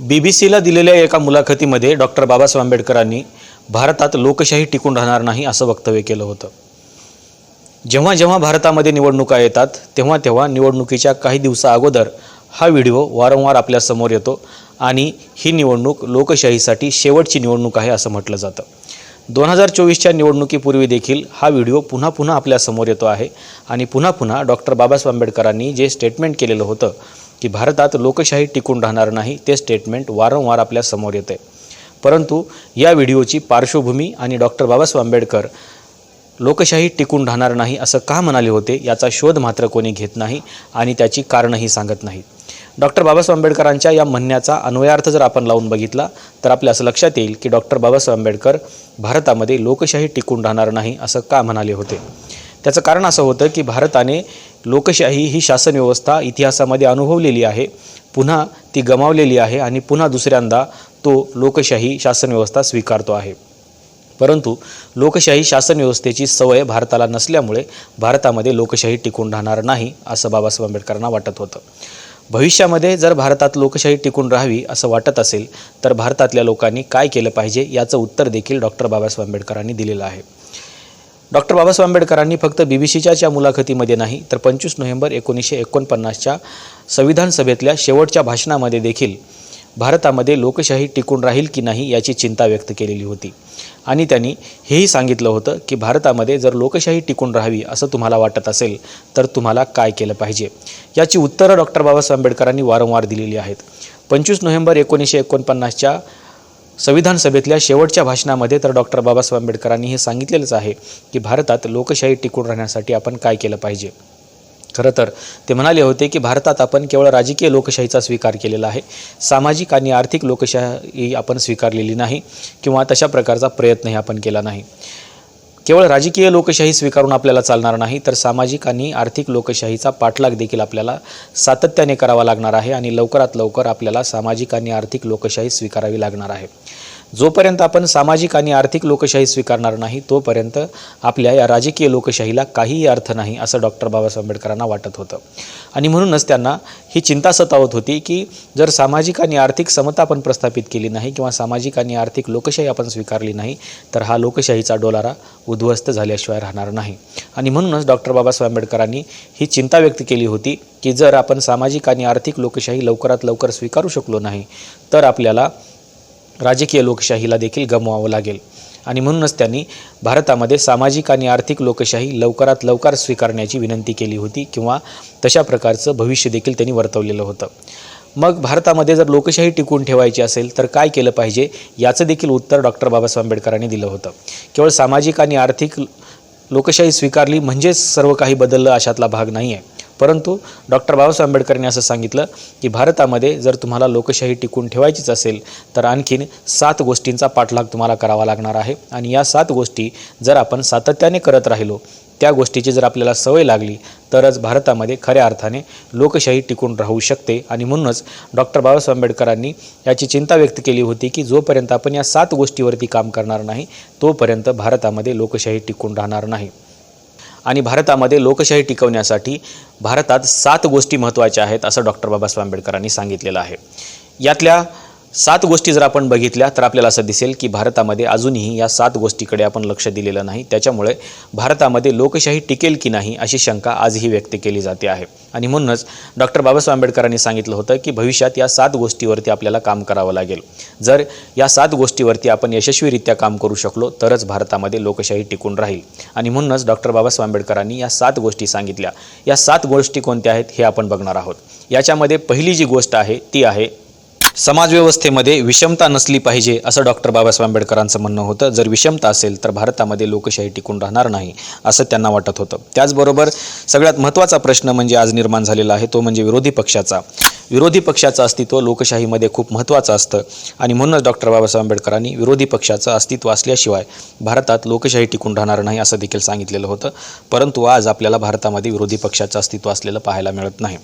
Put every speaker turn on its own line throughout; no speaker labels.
बी बी सीला दिलेल्या एका मुलाखतीमध्ये डॉक्टर बाबासाहेब आंबेडकरांनी भारतात लोकशाही टिकून राहणार नाही असं वक्तव्य केलं होतं. जेव्हा जेव्हा भारतामध्ये निवडणुका येतात तेव्हा तेव्हा निवडणुकीच्या काही दिवसा अगोदर हा व्हिडिओ वारंवार आपल्यासमोर येतो आणि ही निवडणूक लोकशाहीसाठी शेवटची निवडणूक आहे असं म्हटलं जातं. दोन हजार चोवीसच्या निवडणुकीपूर्वी देखील हा व्हिडिओ पुन्हा पुन्हा आपल्यासमोर येतो आहे आणि पुन्हा पुन्हा डॉक्टर बाबासाहेब आंबेडकरांनी जे स्टेटमेंट केलेलं होतं की भारतात लोकशाही टिकून राहणार नाही ते स्टेटमेंट वारंवार आपल्यासमोर येते. परंतु या व्हिडिओची पार्श्वभूमी आणि डॉक्टर बाबासाहेब आंबेडकर लोकशाही टिकून राहणार नाही असं का म्हणाले होते याचा शोध मात्र कोणी घेत नाही आणि त्याची कारणंही सांगत नाही. डॉक्टर बाबासाहेब आंबेडकरांच्या या म्हणण्याचा अन्वयार्थ जर आपण लावून बघितला तर आपल्या असं लक्षात येईल की डॉक्टर बाबासाहेब आंबेडकर भारतामध्ये लोकशाही टिकून राहणार नाही असं का म्हणाले होते. त्याचं कारण असं होतं की भारताने लोकशाही ही शासन व्यवस्था इतिहासामध्ये अनुभवलेली आहे. पुन्हा ती गमावलेली आहे आणि पुन्हा दुसऱ्यांदा तो लोकशाही शासन व्यवस्था स्वीकारतो आहे. परंतु लोकशाही शासन व्यवस्थेची सवय भारताला नसल्यामुळे भारतामध्ये लोकशाही टिकून राहणार नाही असं बाबासाहेब आंबेडकरांना वाटत होतं. भविष्यामध्ये जर भारतात लोकशाही टिकून राहावी असं वाटत असेल तर भारतातल्या लोकांनी काय केलं पाहिजे याचं उत्तर देखील डॉक्टर बाबासाहेब आंबेडकरांनी दिलेलं आहे. डॉक्टर बाबासाहेब आंबेडकरांनी फक्त बी बी सीच्या मुलाखतीमध्ये नाही तर पंचवीस नोव्हेंबर एकोणीसशे एकोणपन्नासच्या संविधान सभेतल्या शेवटच्या भाषणामध्ये देखील भारतामध्ये लोकशाही टिकून राहील की नाही याची चिंता व्यक्त केलेली होती. आणि त्यांनी हेही सांगितलं होतं की भारतामध्ये जर लोकशाही टिकून राहावी असं तुम्हाला वाटत असेल तर तुम्हाला काय केलं पाहिजे? याची उत्तरं डॉक्टर बाबासाहेब आंबेडकरांनी वारंवार दिलेली आहेत. पंचवीस नोव्हेंबर एकोणीसशे एकोणपन्नासच्या संविधान सभेतल्या शेवटच्या भाषणामध्ये तर डॉक्टर बाबासाहेब आंबेडकरांनी हे सांगितलेलंच आहे की भारतात लोकशाही टिकून राहण्यासाठी आपण काय केलं पाहिजे. खरं तर ते म्हणाले होते की भारतात आपण केवळ राजकीय लोकशाहीचा स्वीकार केलेला आहे. सामाजिक आणि आर्थिक लोकशाही आपण स्वीकारलेली नाही किंवा तशा प्रकारचा प्रयत्नही आपण केला नाही. केवळ राजकीय लोकशाही स्वीकारून आपल्याला चालणार नाही तर सामाजिक आणि आर्थिक लोकशाहीचा पाठलाग देखील आपल्याला सातत्याने करावा लागणार आहे आणि लवकरात लवकर आपल्याला सामाजिक आणि आर्थिक लोकशाही स्वीकारावी लागणार आहे. जोपर्यंत आपण सामाजिक आणि आर्थिक लोकशाही स्वीकारणार नाही तोपर्यंत आपल्या या राजकीय लोकशाहीला काहीही अर्थ नाही असं डॉक्टर बाबासाहेब आंबेडकरांना वाटत होतं. आणि म्हणूनच त्यांना ही चिंता सतावत होती की जर सामाजिक आणि आर्थिक समता आपण प्रस्थापित केली नाही किंवा सामाजिक आणि आर्थिक लोकशाही आपण स्वीकारली नाही तर हा लोकशाहीचा डोलारा उद्ध्वस्त झाल्याशिवाय राहणार नाही. आणि म्हणूनच डॉक्टर बाबासाहेब आंबेडकरांनी ही चिंता व्यक्त केली होती की जर आपण सामाजिक आणि आर्थिक लोकशाही लवकरात लवकर स्वीकारू शकलो नाही तर आपल्याला राजकीय लोकशाहीला देखील गमवावं लागेल. आणि म्हणूनच त्यांनी भारतामध्ये सामाजिक आणि आर्थिक लोकशाही लवकरात लवकर स्वीकारण्याची विनंती केली होती किंवा तशा प्रकारचं भविष्य देखील त्यांनी वर्तवलेलं होतं. मग भारतामध्ये जर लोकशाही टिकून ठेवायची असेल तर काय केलं पाहिजे याचं देखील उत्तर डॉक्टर बाबासाहेब आंबेडकरांनी दिलं होतं. केवळ सामाजिक आणि आर्थिक लोकशाही स्वीकारली म्हणजेच सर्व काही बदललं अशातला भाग नाही आहे परंतु डॉक्टर बाबासाहेब आंबेडकरांनी असं सांगितलं की भारतामध्ये जर तुम्हाला लोकशाही टिकून ठेवायचीच असेल तर आणखीन सात गोष्टींचा पाठलाग तुम्हाला करावा लागणार आहे. आणि या सात गोष्टी जर आपण सातत्याने करत राहिलो त्या गोष्टीची जर आपल्याला सवय लागली तरच भारतामध्ये खऱ्या अर्थाने लोकशाही टिकून राहू शकते. आणि म्हणूनच डॉक्टर बाबासाहेब आंबेडकरांनी याची चिंता व्यक्त केली होती की जोपर्यंत आपण या सात गोष्टीवरती काम करणार नाही तोपर्यंत भारतामध्ये लोकशाही टिकून राहणार नाही. आणि भारतामध्ये लोकशाही टिकवण्यासाठी भारतात सात गोष्टी महत्त्वाच्या आहेत असं डॉक्टर बाबासाहेब आंबेडकरांनी सांगितलेलं आहे. यातल्या सात गोष्टी जर आपण बघितल्या तर आपल्याला असं दिसेल की भारतामध्ये अजूनही या सात गोष्टीकडे आपण लक्ष दिलेलं नाही. त्याच्यामुळे भारतामध्ये लोकशाही टिकेल की नाही अशी शंका आजही व्यक्त केली जाते आहे. आणि म्हणूनच डॉक्टर बाबासाहेब आंबेडकरांनी सांगितलं होतं की भविष्यात या सात गोष्टीवरती आपल्याला काम करावं लागेल. जर या सात गोष्टीवरती आपण यशस्वीरित्या काम करू शकलो तरच भारतामध्ये लोकशाही टिकून राहील. आणि म्हणूनच डॉक्टर बाबासाहेब आंबेडकरांनी या सात गोष्टी सांगितल्या. या सात गोष्टी कोणत्या आहेत हे आपण बघणार आहोत. याच्यामध्ये पहिली जी गोष्ट आहे ती आहे समाजव्यवस्थेमध्ये विषमता नसली पाहिजे असं डॉक्टर बाबासाहेब आंबेडकरांचं म्हणणं होतं. जर विषमता असेल तर भारतामध्ये लोकशाही टिकून राहणार नाही असं त्यांना वाटत होतं. त्याचबरोबर सगळ्यात महत्त्वाचा प्रश्न म्हणजे आज निर्माण झालेला आहे तो म्हणजे विरोधी पक्षाचा. विरोधी पक्षाचं अस्तित्व लोकशाहीमध्ये खूप महत्त्वाचं असतं आणि म्हणूनच डॉक्टर बाबासाहेब आंबेडकरांनी विरोधी पक्षाचं अस्तित्व असल्याशिवाय भारतात लोकशाही टिकून राहणार नाही असं देखील सांगितलेलं होतं. परंतु आज आपल्याला भारतामध्ये विरोधी पक्षाचं अस्तित्व असलेलं पाहायला मिळत नाही.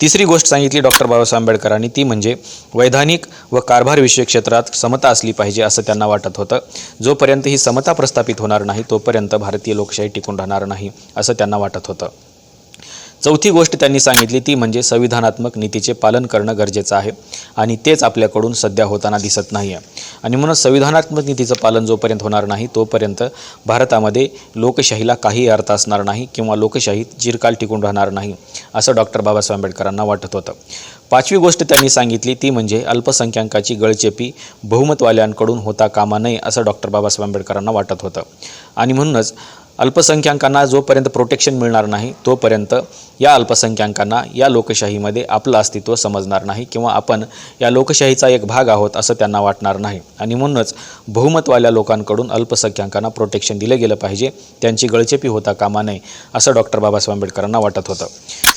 तिसरी गोष्ट सांगितली डॉक्टर बाबासाहेब आंबेडकरांनी ती म्हणजे वैधानिक व कारभार विषयक क्षेत्रात समता असली पाहिजे असं त्यांना वाटत होतं. जोपर्यंत ही समता प्रस्थापित होणार नाही तोपर्यंत भारतीय लोकशाही टिकून राहणार नाही असं त्यांना वाटत होतं. चौथी गोष्ट त्यांनी सांगितली ती म्हणजे संविधानात्मक नीतीचे पालन करणं गरजेचं आहे आणि तेच आपल्याकडून सध्या होताना दिसत नाही आहे आणि म्हणून संविधानात्मक नीतीचं पालन जोपर्यंत होणार नाही तोपर्यंत भारतामध्ये लोकशाहीला काही अर्थ असणार नाही किंवा लोकशाहीत चिरकाल टिकून राहणार नाही असं डॉक्टर बाबासाहेब आंबेडकरांना वाटत होतं. पाचवी गोष्ट त्यांनी सांगितली ती म्हणजे अल्पसंख्याकाची गळचेपी बहुमतवाल्यांकडून होता कामा नये असं डॉक्टर बाबासाहेब आंबेडकरांना वाटत होतं. आणि म्हणूनच अल्पसंख्याकांना जोपर्यंत प्रोटेक्शन मिळणार नाही तोपर्यंत या अल्पसंख्याकांना या लोकशाहीमध्ये आपलं अस्तित्व समजणार नाही किंवा आपण या लोकशाहीचा एक भाग आहोत असं त्यांना वाटणार नाही. आणि म्हणूनच बहुमतवाल्या लोकांकडून अल्पसंख्याकांना प्रोटेक्शन दिलं गेलं पाहिजे. त्यांची गळचेपी होता कामा नये असं डॉक्टर बाबासाहेब आंबेडकरांना वाटत होतं.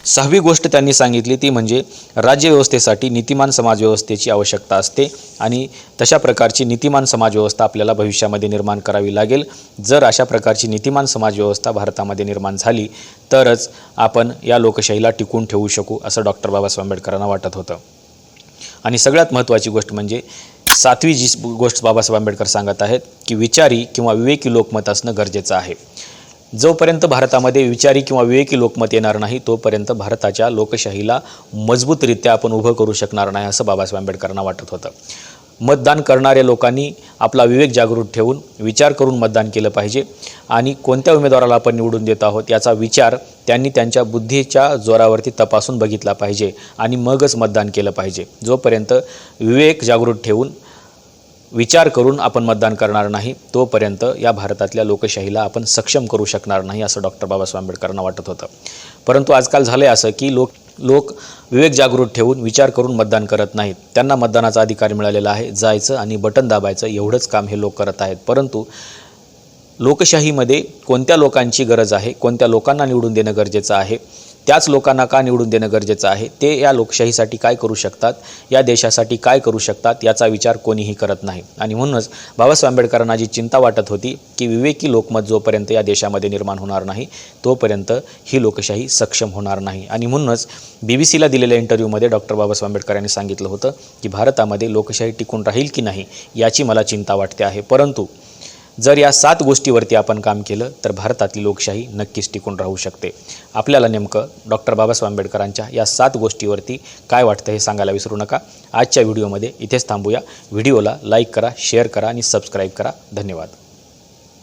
सहावी गोष्ट त्यांनी सांगितली ती म्हणजे राज्यव्यवस्थेसाठी नीतिमान समाजव्यवस्थेची आवश्यकता असते आणि तशा प्रकारची नीतिमान समाजव्यवस्था आपल्याला भविष्यामध्ये निर्माण करावी लागेल. जर अशा प्रकारची नीतिमान समाजव्यवस्था भारतामध्ये निर्माण झाली तरच आपण या लोकशाहीला टिकून ठेवू शकू असं डॉक्टर बाबासाहेब आंबेडकरांना वाटत होतं. आणि सगळ्यात महत्त्वाची गोष्ट म्हणजे सातवी जी गोष्ट बाबासाहेब आंबेडकर सांगत आहेत की विचारी किंवा विवेकी लोकमत असणं गरजेचं आहे. जोपर्यंत भारतामध्ये विचारी किंवा विवेकी लोकमत येणार नाही तोपर्यंत भारताच्या लोकशाहीला मजबूतरित्या आपण उभं करू शकणार नाही असं बाबासाहेब आंबेडकरांना वाटत होतं. मतदान करणाऱ्या लोकांनी आपला विवेक जागृत ठेवून विचार करून मतदान केलं पाहिजे. आणि कोणत्या उमेदवाराला आपण निवडून देत आहोत याचा विचार त्यांनी त्यांच्या बुद्धीच्या जोरावरती तपासून बघितला पाहिजे आणि मगच मतदान केलं पाहिजे. जोपर्यंत विवेक जागृत ठेवून विचार करून आपण मतदान करणार नाही तोपर्यंत या भारतातल्या लोकशाहीला आपण सक्षम करू शकणार नाही असं डॉक्टर बाबासाहेब आंबेडकरांना वाटत होतं. परंतु आजकाल झालं आहे असं की लोक लोक विवेक जागृत ठेवून विचार करून मतदान करत नाहीत. त्यांना मतदानाचा अधिकार मिळालेला आहे. जायचं आणि बटन दाबायचं एवढंच काम हे लोक करत आहेत. परंतु लोकशाहीमध्ये कोणत्या लोकांची गरज आहे? कोणत्या लोकांना निवडून देणं गरजेचं आहे? त्याच लोकांना का निवडून देणं गरजेचं आहे? ते या लोकशाहीसाठी काय करू शकतात? या देशासाठी काय करू शकतात? याचा विचार कोणीही करत नाही. आणि म्हणूनच बाबासाहेब आंबेडकरांना जी चिंता वाटत होती की विवेकी लोकमत जोपर्यंत या देशामध्ये निर्माण होणार नाही तोपर्यंत ही लोकशाही सक्षम होणार नाही. आणि म्हणूनच बी बी सीला दिलेल्या इंटरव्ह्यूमध्ये डॉक्टर बाबासाहेब आंबेडकर यांनी सांगितलं होतं की भारतामध्ये लोकशाही टिकून राहील की नाही याची मला चिंता वाटते आहे. परंतु जर या सात गोष्टीवरती आपण काम केलं तर भारतातली लोकशाही नक्कीच टिकून राहू शकते. आपल्याला नेमकं डॉक्टर बाबासाहेब आंबेडकरांच्या या सात गोष्टीवरती काय वाटतं हे सांगायला विसरू नका. आजच्या व्हिडिओमध्ये इथेच थांबूया. व्हिडिओला लाईक करा शेअर करा आणि सबस्क्राईब करा. धन्यवाद.